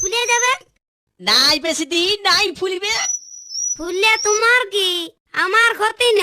ফুলে যাবে নাই বেশি দিন নাই ফুলিবে। ফুললে তোমার কি? আমার ক্ষতি ন।